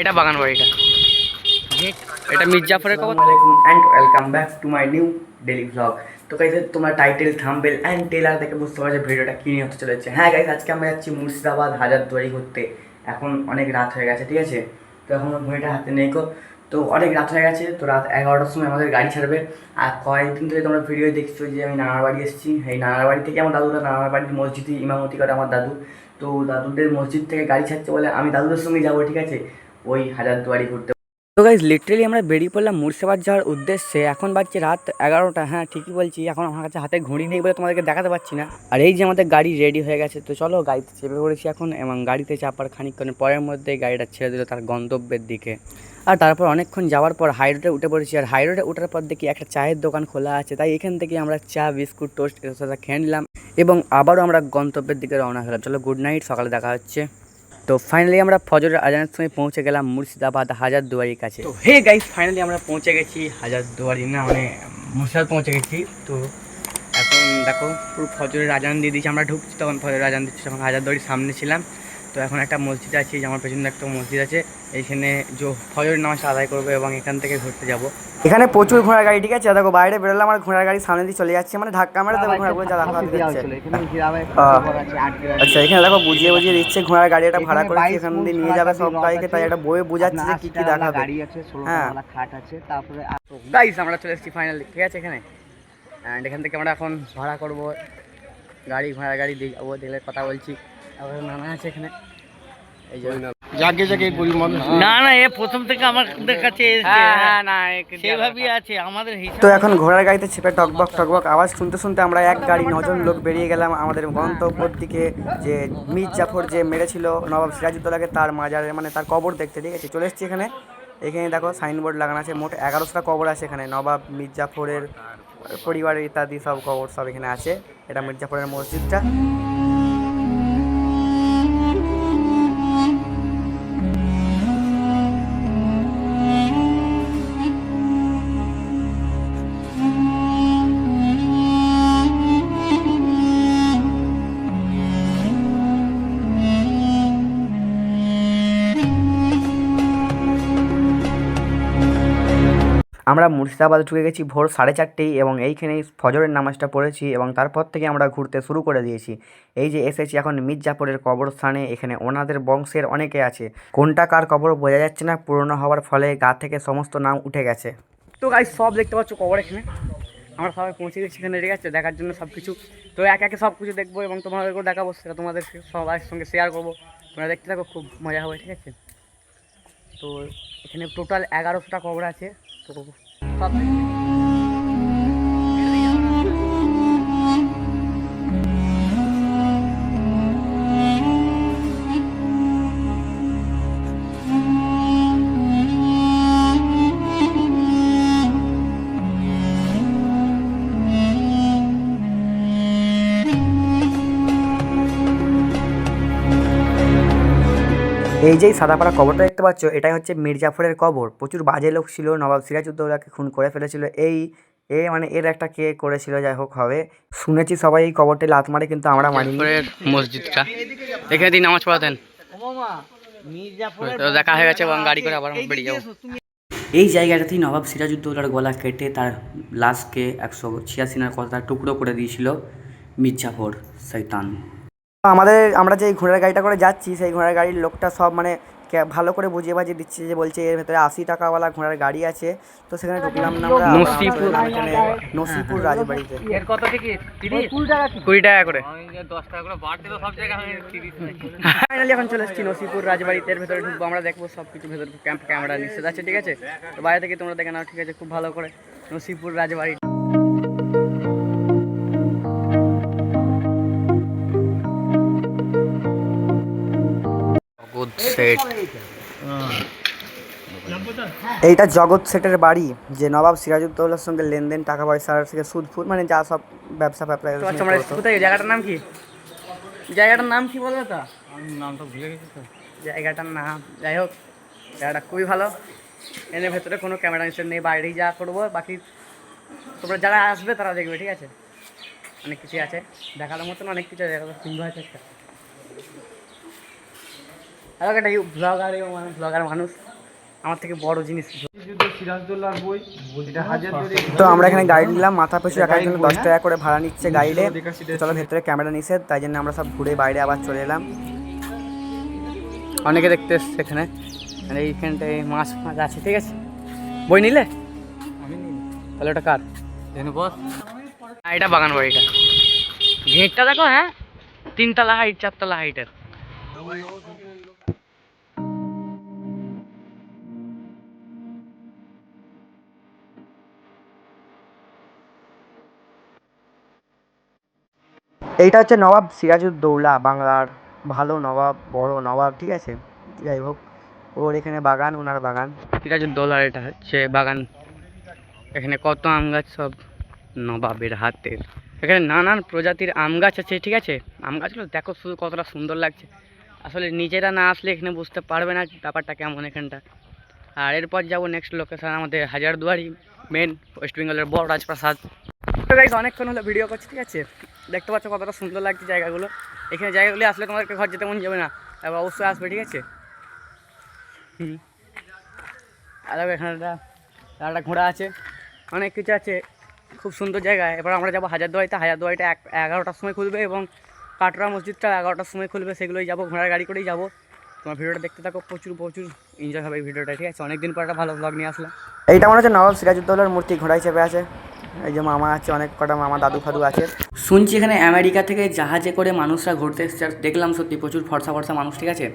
এটা বাগান বাড়িটা। এটা মির্জাফরের খবর and welcome back to my new daily blog তো গাইজ তোমরা টাইটেল থাম্বেল অ্যান্ড টেলার দেখে বুঝতে পারছ ভিডিওটা কী নিয়ে হতে চলেছে। হ্যাঁ গাইজ আজকে আমরা যাচ্ছি মুর্শিদাবাদ হাজারদুয়ারি ঘুরতে। এখন অনেক রাত হয়ে গেছে ঠিক আছে? তো এখন ঘড়িটা হাতে নেই কো তো অনেক রাত হয়ে গেছে তো রাত এগারোটার সময় আমাদের গাড়ি ছাড়বে। আর কয়েকদিন ধরে তোমরা ভিডিও দেখছ যে আমি নানার বাড়ি এসেছি। এই নানার বাড়ি থেকে আমার দাদুরা নানার বাড়ির মসজিদে ইমামতি করে আমার দাদু। তো দাদুদের মসজিদ থেকে গাড়ি ছাড়ছে বলে আমি দাদুদের সঙ্গে যাব ঠিক আছে? ওই হাজারদুয়ারি ঘুরতে। তো গাইজ লিটারেলি আমরা বেরিয়ে পড়লাম মুর্শিদাবাদ যাওয়ার উদ্দেশ্যে। এখন বাজছে রাত এগারোটা। হ্যাঁ ঠিকই বলছি। এখন আমার কাছে হাতে ঘড়ি নেই বলে তোমাদেরকে দেখাতে পারছি না। আর এই যে আমাদের গাড়ি রেডি হয়ে গেছে, তো চলো গাড়িতে চেপে পড়েছি এখন এবং গাড়িতে চাপার খানিকক্ষণ পরের মধ্যে গাড়িটা ছেড়ে দিল তার গন্তব্যের দিকে। আর তারপর অনেকক্ষণ যাওয়ার পর হাই রোডে উঠে পড়েছি। আর হাই রোডে ওঠার পর দেখি একটা চায়ের দোকান খোলা আছে। তাই এখান থেকে আমরা চা, বিস্কুট টোস্ট এর সাথে খেয়ে নিলাম এবং আবারও আমরা গন্তব্যের দিকে রওনা হলাম। চলো গুড নাইট সকালে দেখা হচ্ছে। তো ফাইনালি আমরা ফজরের আজানের সময় পৌঁছে গেলাম মুর্শিদাবাদ হাজারদুয়ারির কাছে। তো হে গাইস ফাইনালি আমরা পৌঁছে গেছি হাজারদুয়ারি, না মানে মুর্শিদাবাদ পৌঁছে গেছি। তো এখন দেখো, পুরো ফজরের আজান দিয়ে দিয়েছি, আমরা ঢুকছি, তখন ফজরের আজান দিচ্ছি, তখন হাজারদুয়ারির সামনে ছিলাম। তো এখন একটা মসজিদ আছে যে আমার পেছনে একটা মসজিদ আছে এইখানে যে ফজরের নামাজটা আদায় করব এবং এখান থেকে ঘুরতে যাব। এখানে প্রচুর ঘোড়ার গাড়ি ঠিক আছে? দেখো বাইরে বেরোলাম আমার ঘোড়ার গাড়ি সামনে দিয়ে চলে যাচ্ছে মানে ধাক্কা মেরে দেখো ঘোড়াগুলো যা দেখা যাচ্ছে আচ্ছা এখানে দেখো বুঝিয়ে বুঝিয়ে দিচ্ছে ঘোড়ার গাড়ি একটা ভাড়া করে এখান দিয়ে নিয়ে যাবে সব গাড়িকে তাই একটা বইয়ে বোঝাচ্ছে যে কি কি দেখাবে। গাড়ি আছে ষোলো হ্যাঁ। খাট আছে তারপরে গাইস আমরা চলে এসেছি ফাইনালি ঠিক আছে এখানে? অ্যান্ড এখান থেকে আমরা এখন ভাড়া করব গাড়ি ঘোড়ার গাড়ি দিয়ে যাব দেখলে কথা বলছি। তারপরে নানা আছে এখানে। এই যে জাগে জাগে গরিব মানুষ না না এ প্রথম থেকে আমাদের কাছে এসেছে। হ্যাঁ হ্যাঁ না সেভাবেই আছে আমাদের তো এখন ঘোড়ার গাড়িতে চেপে টকবক টকবক আওয়াজ শুনতে শুনতে আমরা এক গাড়ি নজন লোক বেরিয়ে গেলাম আমাদের গন্তব্যের দিকে যে মীর জাফর যে মেরেছিল নবাব সিরাজউদ্দৌলাকে তার মাজারে মানে তার কবর দেখতে ঠিক আছে? চলে এসেছি এখানে। এখানে দেখো সাইনবোর্ড লাগানো আছে মোট এগারোশোটা কবর আছে এখানে। নবাব মীর জাফরের পরিবারের ইত্যাদি সব কবর সব এখানে আছে। এটা মীর জাফরের মসজিদটা। আমরা মুর্শিদাবাদ ঢুকে গেছি ভোর সাড়ে চারটেই এবং এইখানেই ফজরের নামাজটা পড়েছি এবং তারপর থেকে আমরা ঘুরতে শুরু করে দিয়েছি। এই যে এসেছি এখন মির্জাপুরের কবরস্থানে, এখানে ওনাদের বংশের অনেকে আছে। কোনটা কার কবর বোঝা যাচ্ছে না, পুরনো হওয়ার ফলে গা থেকে সমস্ত নাম উঠে গেছে। তো গাই সব দেখতে পাচ্ছ কবর এখানে। আমরা সবাই পৌঁছে গেছি এখানে, ঠিক আছে? দেখার জন্য সব কিছু। তো এক একে সব কিছু দেখব এবং তোমাদেরকেও দেখাবো, সেটা তোমাদের সবার সঙ্গে শেয়ার করব। তোমরা দেখতে থাকো, খুব মজা হবে, ঠিক আছে? তো এখানে টোটাল এগারোশোটা কবর আছে। তো সব এই যেই সাদাপাড়া কবরটা দেখতে পাচ্ছ এটাই হচ্ছে মির্জাফরের কবর। প্রচুর বাজে লোক ছিল নবাব সিরাজউদ্দৌলাকে খুন করে ফেলেছিল। এই এ মানে এর একটা কে করেছিল যাই হোক হবে। শুনেছি সবাই এই কবরটি লাত মারে কিন্তু আমরা মানিনি মসজিদটা। এখানে দিন নামাজ পড়াতেন। দেখা হয়ে গেছে এবং গাড়ি করে আবার বেরিয়ে যাব। এই জায়গাটাতেই নবাব সিরাজউদ্দৌলার গলা কেটে তার লাশকে একশো ছিয়াশি না কথা টুকরো করে দিয়েছিল মির্জাফর শৈতান আমাদের আমরা যে ঘোড়ার গাড়িটা করে যাচ্ছি সেই ঘোড়ার গাড়ির লোকটা সব মানে ভালো করে বুঝিয়ে বাজিয়ে দিচ্ছে যে বলছে এর ভেতরে আশি টাকাওয়ালা ঘোড়ার গাড়ি আছে। তো সেখানে ঢুকলাম না আমরা নসিপুর। নসিপুর। রাজবাড়িতে। এর কত থেকে কুড়ি টাকা করে। দশ টাকা করে বাড়তে তো সব জায়গায় ফাইনালি এখন চলে এসেছি নসিপুর রাজবাড়িতে। এর ভেতরে ঢুকবো আমরা দেখব সব কিছু ভেতরে ক্যাম্প ক্যামেরা নিশ্চিত আছে ঠিক আছে? তো বাইরে থেকে তোমরা দেখে নাও ঠিক আছে? খুব ভালো করে নসিপুর রাজবাড়ি। এইটা জগৎ সেটের বাড়ি যে নবাব সিরাজউদ্দৌলার সঙ্গে লেনদেন টাকা পয়সার থেকে সুদ ফুদ মানে যা সব ব্যবসা ব্যবসা কোথায় জায়গাটার নাম কি? জায়গাটার নাম কি বলবে তো? নামটা ভুলে গেছি তো। জায়গাটার নাম যাই হোক জায়গাটা খুবই ভালো। এনে ভেতরে কোনো ক্যামেরা নিশ্চয় নেই বাইরেই যা করব বাকি তোমরা যারা আসবে তারা দেখবে ঠিক আছে? অনেক কিছুই আছে। দেখার মতন অনেক কিছু আছে দেখো সিংহ আছে একটা একটা ব্লগার মানুষ ব্লগার মানুষ। আমার থেকে বড় জিনিস তো আমরা এখানে গাইড নিলাম মাথা পিছু এক একজন দশ টাকা করে ভাড়া নিচ্ছে গাইডে চলো ভেতরে ক্যামেরা নিষেধ তাই জন্য আমরা সব ঘুরে বাইরে আবার চলে এলাম। অনেকে দেখতে এসছে এখানে। আর এইখানটায় মাছ ফাছ আছে ঠিক আছে? বই নিলে? তাহলে ওটা কার? হ্যাঁ, এটা বাগান বাড়িটা ঘেঁটটা দেখো হ্যাঁ? তিনতলা হাইট চারতলা হাইটের এইটা হচ্ছে নবাব সিরাজউদ্দৌলা, বাংলার ভালো নবাব, বড় নবাব, ঠিক আছে? যাই হোক, ওর এখানে বাগান ওনার বাগান। সিরাজউদ্দৌলার এটা হচ্ছে বাগান। এখানে কত আম গাছ সব নবাবের হাতের। এখানে নানান প্রজাতির আম গাছ আছে, ঠিক আছে? আম গাছগুলো দেখো শুধু কতটা সুন্দর লাগছে। আসলে নিজেরা না আসলে এখানে বুঝতে পারবে না ব্যাপারটা কেমন এখানটা। আর এরপর যাব নেক্সট লোকেশন আমাদের হাজারদুয়ারি মেন ওয়েস্ট বেঙ্গলের বড় রাজপ্রাসাদ। তো গাইজ অনেকক্ষণ হলো ভিডিও করছি, ঠিক আছে? দেখতে পাচ্ছ কতটা সুন্দর লাগছে জায়গাগুলো। এখানে জায়গাগুলি আসলে তোমাদেরকে ঘর যেতে মন যাবে না। এবার অবশ্যই আসবে, ঠিক আছে? হুম। আর এখানে একটা ঘোড়া আছে। অনেক কিছু আছে। খুব সুন্দর জায়গা। এবার আমরা যাব হাজারদুয়ারিতে। হাজারদুয়ারিটা এক, এগারোটার সময় খুলবে এবং কাটরা মসজিদটা এগারোটার সময় খুলবে। সেগুলোই যাব, ঘোড়ার গাড়ি করেই যাব। তোমার ভিডিওটা দেখতে থাকো। প্রচুর প্রচুর এনজয় হবে এই ভিডিওটা, ঠিক আছে? অনেকদিন পর একটা ভালো ব্লগ নিয়ে আসলাম। এইটা মনে হচ্ছে নবাব সিরাজউদ্দৌলার মূর্তি ঘোড়ায় চেপে আছে। এই যে মামা আছে অনেক কটা মামা দাদু ফাদু আছে। শুনছি এখানে আমেরিকা থেকে জাহাজে করে মানুষরা ঘুরতে এসেছে। আর দেখলাম সত্যি প্রচুর ফর্সা ফর্সা মানুষ ঠিক আছে?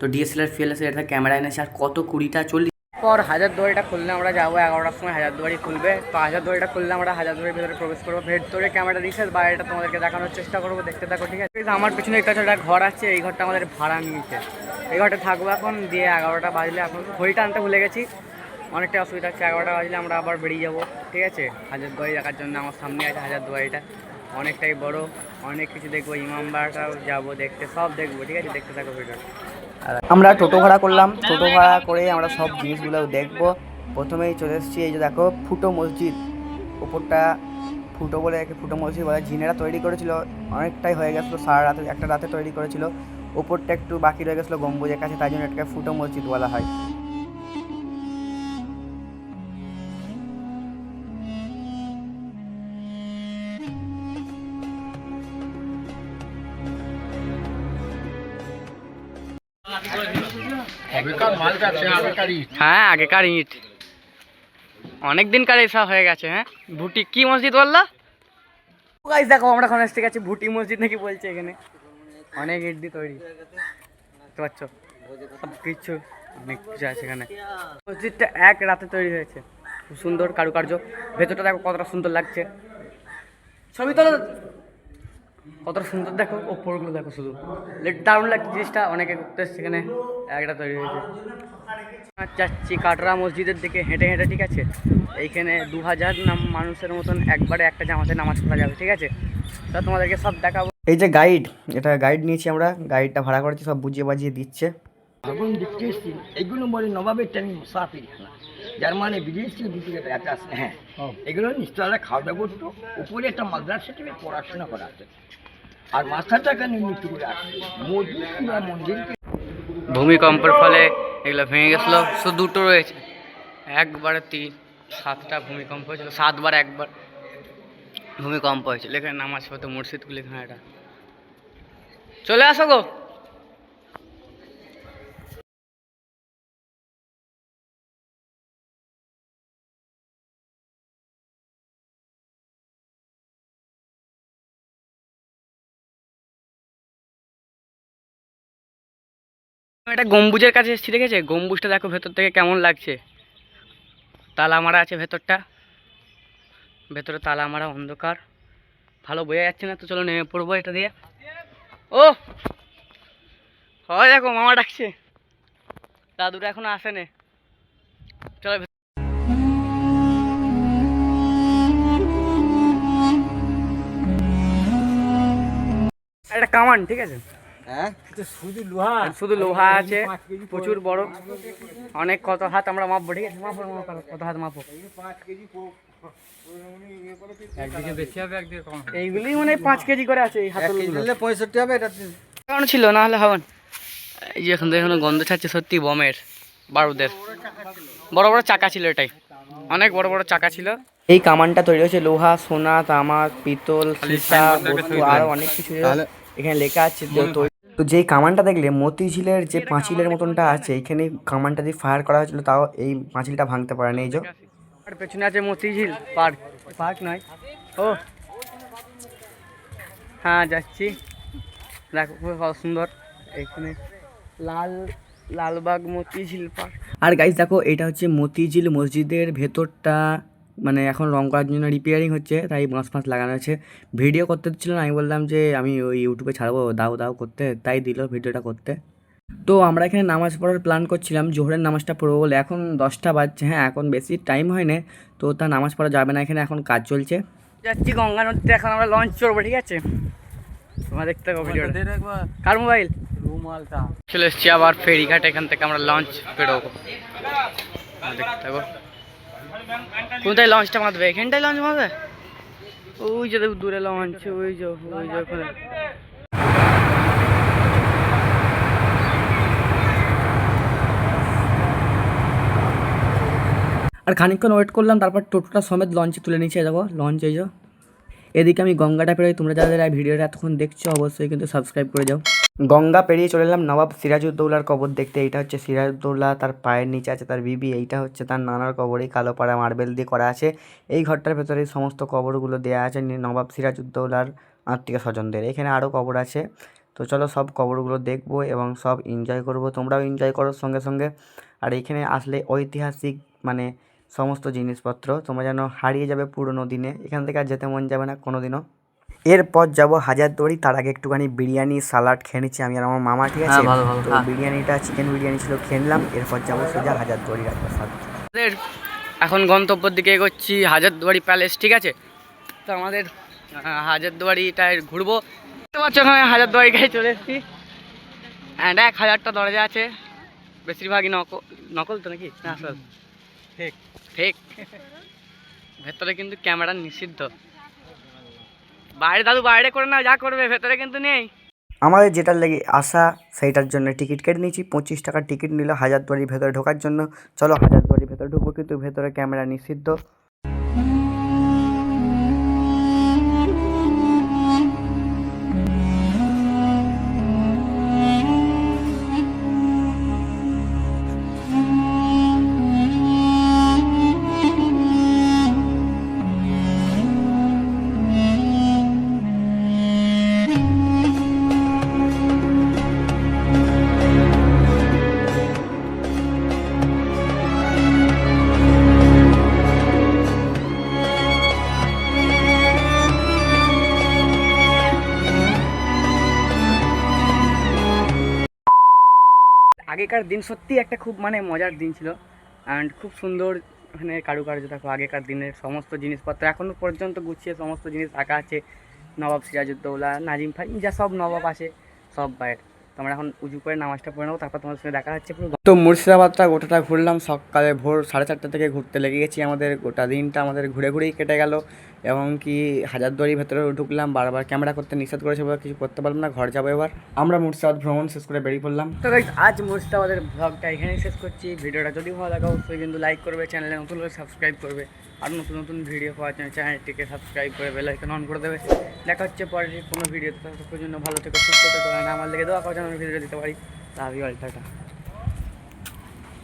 তো ডিএসএলআর ফিএলএস এটা ক্যামেরা এনেছে। আর কত কুড়িটা চল্লিশ পর হাজার দুয়ারিটা খুললে আমরা যাব এগারোটার সময় হাজার দুয়ারি খুলবে। তো হাজার দুয়ারিটা খুললে আমরা হাজার দুয়ারির ভিতরে প্রবেশ করব। ভেট ভেতরে ক্যামেরা দিচ্ছে বাইরেটা তোমাদেরকে দেখানোর চেষ্টা করব। দেখতে থাকো ঠিক আছে? আমার পিছনে একটা ছোট ঘর আছে এই ঘরটা আমাদের ভাড়া নিয়েছে। এই ঘরটা থাকব এখন দিয়ে এগারোটা বাজলে এখন। ঘড়িটা আনতে ভুলে গেছি। অনেকটা অসুবিধা হচ্ছে, এগারোটা বাজলে আমরা আবার বেরিয়ে যাব, ঠিক আছে? হাজার দুয়ারি দেখার জন্য আমার সামনে আছে হাজার দুয়ারিটা। অনেকটাই বড়, অনেক কিছু দেখব ইমামবাড়াটাও যাব দেখতে, সব দেখব, ঠিক আছে? দেখতে থাকো ভিডিওটা। আমরা টোটো ভাড়া করলাম, টোটো ভাড়া করে আমরা সব জিনিসগুলো দেখব। প্রথমেই চলে এসেছি, এই যে দেখো, ফুটো মসজিদ। ওপরটা ফুটো বলে একে ফুটো মসজিদ বলে, জিনেরা তৈরি করেছিল, অনেকটাই হয়ে গেছিল, সারা রাতে, একটা রাতে তৈরি করেছিল। ওপরটা একটু বাকি রয়ে গেছিল গম্বুজের কাছে, তাই জন্য এটাকে ফুটো মসজিদ বলা হয়। হ্যাঁ আগেকার ইট অনেক দিনকার এসব হয়ে গেছে হ্যাঁ? ভুটি কি মসজিদ বললা? গাইস দেখো আমরা এখন এসে গেছি ভুটি মসজিদ নাকি বলছে এখানে। অনেক ইট দিয়ে তৈরি। দেখতে পাচ্ছ? সব কিছু অনেক কিছু আছে এখানে। মসজিদটা এক রাতে তৈরি হয়েছে। খুব সুন্দর কারুকার্য। ভেতরটা দেখো কতটা সুন্দর লাগছে। ছবি তোলো। কতটা সুন্দর দেখো ওপরগুলো দেখো শুধু। লেট দারুণ লাগছে জিনিসটা অনেকে করতে এসছে এখানে একটা তৈরি হয়েছে। যাচ্ছি কাটরা মসজিদের দিকে হেঁটে হেঁটে ঠিক আছে? এইখানে দু হাজার নাম মানুষের মতন একবারে একটা জামাতে নামাজ পড়া যাবে ঠিক আছে? তা তোমাদেরকে সব দেখাবো। এই যে গাইড এটা গাইড নিয়েছি আমরা গাইডটা ভাড়া করেছি সব বুঝিয়ে বাজিয়ে দিচ্ছে। আগুন দেখতে এসছি। এইগুলো বলে নবাবের টাইম মুসাফিরখানা যার মানে বিদেশি বিদেশে বেড়াতে আসে হ্যাঁ। এগুলো নিচতলা খাওয়া দাওয়া করতো উপরে একটা মাদ্রাসা থেকে পড়াশোনা করা আছে। আর মাথাটা কেন মৃত্যু করে আসছে। মসজিদ কিংবা মন্দিরকে ভূমিকম্পের ফলে এগুলো ভেঙে গেছিল। শুধু দুটো রয়েছে। একবারে তিন সাতটা ভূমিকম্প হয়েছিল। সাতবার একবার ভূমিকম্প হয়েছিল। এখানে নামাজ পড়তো মসজিদগুলো এখানে এটা চলে আসো গো। এটা গম্বুজের কাছে এসেছি, দেখেছে? গম্বুজটা দেখো ভেতর থেকে কেমন লাগছে। তালা মারা আছে ভেতরটা। ভেতরে তালা মারা অন্ধকার। ভালো বোঝা যাচ্ছে না তো, চলো নেমে পড়ব এটা দিয়ে। ও! হয় দেখো, মামা ডাকছে। দাদুরা এখনও আসেনি। চলো একটা কামান, ঠিক আছে? হ্যাঁ? শুধু লোহা। শুধু লোহা আছে প্রচুর বড়। অনেক কত হাত আমরা মাপবো ঠিক আছে? মাপো কত হাত মাপো একদিকে বেশি হবে একদিকে কম হবে। এইগুলি মানে পাঁচ কেজি করে আছে এই হাতলগুলো পঁয়ষট্টি হবে এটা কারণ ছিল না হলে হবে না। এই যে এখন দেখুন গন্ধ ছাড়ছে সত্যি বমের বারুদের। বড় বড় চাকা ছিল এটাই। অনেক বড় বড় চাকা ছিল। এই কামানটা তৈরি হয়েছে লোহা সোনা তামা পিতল সীসা বস্তু আরও অনেক কিছু এখানে লেখা আছে তো যেই কামানটা দেখলে মতিঝিলের যে পাঁচিলের মতনটা আছে এখানে কামানটা দিয়ে ফায়ার করা হয়েছিল তাও এই পাঁচিলটা ভাঙতে পারে না এই যে। আর পেছনে আছে মতিঝিল পার্ক। পার্ক নয়। ও। হ্যাঁ যাচ্ছি। দেখো খুব ভালো সুন্দর। এখানে লাল লালবাগ মতিঝিল পার্ক। আর গাইস দেখো এটা হচ্ছে মতিঝিল মসজিদের ভেতরটা। মানে এখন রং করার জন্য রিপেয়ারিং হচ্ছে তাই বাঁশ ফাঁস লাগানো আছে। ভিডিও করতে দিচ্ছিল না আমি বললাম যে আমি ওই ইউটিউবে ছাড়বো দাও দাও করতে তাই দিল ভিডিওটা করতে। তো আমরা এখানে নামাজ পড়ার প্ল্যান করছিলাম জোহরের নামাজটা পড়ব বলে। এখন দশটা বাজছে হ্যাঁ এখন বেশি টাইম হয় না তো তা নামাজ পড়া যাবে না এখানে এখন কাজ চলছে। যাচ্ছি গঙ্গা নদীতে এখন আমরা লঞ্চ চড়বো ঠিক আছে? তোমরা দেখতে পাবো কার মোবাইল রুমালটা চলে এসছি আবার ফেরিঘাট এখান থেকে আমরা লঞ্চ বেরোবো। দেখতে থাকো। কোথায় লঞ্চটা মারবে? এখানটায় লঞ্চ মারবে? ওই যে দূরে লঞ্চ ওই যে ওই যে ওখানে। আর খানিকক্ষণ ওয়েট করলাম, তারপর টোটোটা সমেত লঞ্চে তুলে নিচ্ছে যাব লঞ্চ এই এদিকে আমি গঙ্গাটা পেরোই, তোমরা যাদের ভিডিওটা এতক্ষণ দেখছ, অবশ্যই কিন্তু সাবস্ক্রাইব করে যাও। গঙ্গা পেরিয়ে চলে এলাম নবাব সিরাজউদ্দৌলার কবর দেখতে। এইটা হচ্ছে সিরাজউদ্দৌলা, তার পায়ের নিচে আছে তার বিবি, এইটা হচ্ছে তার নানার কবর। এই কালো পাড়া মার্বেল দিয়ে করা আছে। এই ঘরটার ভেতরে সমস্ত কবরগুলো দেওয়া আছে নবাব সিরাজউদ্দৌলার আত্মীয় স্বজনদের। এখানে আরও কবর আছে। তো চলো সব কবরগুলো দেখব এবং সব এনজয় করব। তোমরাও এনজয় করো সঙ্গে সঙ্গে। আর এখানে আসলে ঐতিহাসিক মানে সমস্ত জিনিসপত্র তোমরা যেন হারিয়ে যাবে পুরোনো দিনে। এখান থেকে আর যেতে মন যাবে না কোনো দিনও এরপর যাব হাজারদুয়ারি তার আগে একটুখানি বিরিয়ানি সালাড খেয়ে নিচ্ছি আমি আর আমার মামা ঠিক আছে? হ্যাঁ, ভালো, ভালো, তো হ্যাঁ। বিরিয়ানিটা চিকেন বিরিয়ানি ছিল খেয়ে নিলাম। এরপর যাব সোজা হাজারদুয়ারি রাজপ্রাসাদ এখন গন্তব্যের দিকে এগোচ্ছি হাজারদুয়ারি প্যালেস ঠিক আছে? তো আমাদের আহ, হাজারদুয়ারিটায় ঘুরবো। দেখতে পাচ্ছ ওখানে হাজারদুয়ারি গায়ে চলে এসেছি। অ্যান্ড এক হাজারটা দরজা আছে। বেশিরভাগই নকল নকল তো নাকি? না আসল। ঠিক। ঠিক। ভেতরে কিন্তু ক্যামেরা নিষিদ্ধ। বাইরে দাদু, বাইরে করে না যা করবে, ভেতরে কিন্তু নেই। আমাদের যেটার লেগে আসা সেইটার জন্য টিকিট কেটে নিয়েছি। পঁচিশ টাকার টিকিট নিল হাজারদুয়ারির ভেতরে ঢোকার জন্য। চলো হাজারদুয়ারির ভেতরে ঢুকবো, কিন্তু ভেতরে ক্যামেরা নিষিদ্ধ। আগেকার দিন সত্যি একটা খুব মানে মজার দিন ছিল। অ্যান্ড খুব সুন্দর ওখানে কারুকার্য দেখো, আগেকার দিনের সমস্ত জিনিসপত্র। এখনও পর্যন্ত গুছিয়ে সমস্ত জিনিস রাখা আছে। নবাব সিরাজউদ্দৌলা, নাজিম ফাজিম যা সব নবাব আছে, সব বাইরে। তো আমরা এখন উজু করে নামাজটা পড়ে নেব তারপর তোমাদের সঙ্গে দেখা হচ্ছে পুরো তো মুর্শিদাবাদটা গোটাটা ঘুরলাম সকালে ভোর সাড়ে চারটা থেকে ঘুরতে লেগে গেছি আমাদের গোটা দিনটা আমাদের ঘুরে ঘুরেই কেটে গেল। এবং কি হাজারদুয়ারির ভেতরে ঢুকলাম বারবার ক্যামেরা করতে নিষেধ করেছে বলে কিছু করতে পারলাম না ঘর যাব এবার। আমরা মুর্শিদাবাদ ভ্রমণ শেষ করে বেরিয়ে পড়লাম। তো আজ মুর্শিদাবাদের ব্লগটা এখানেই শেষ করছি। ভিডিওটা যদি ভালো লাগে অবশ্যই কিন্তু লাইক করবে চ্যানেলে নতুন করে সাবস্ক্রাইব করবে। আর নতুন নতুন ভিডিও পাওয়ার জন্য চ্যানেলটিকে সাবস্ক্রাইব করে বেল আইকন অন করে দেবে। দেখা হচ্ছে পরের কোনো ভিডিওতে ততক্ষণ জন্য ভালো থেকে, সুস্থ থেকে আমার লেগে দেওয়া আমি ভিডিও দিতে পারি। Love you all tata.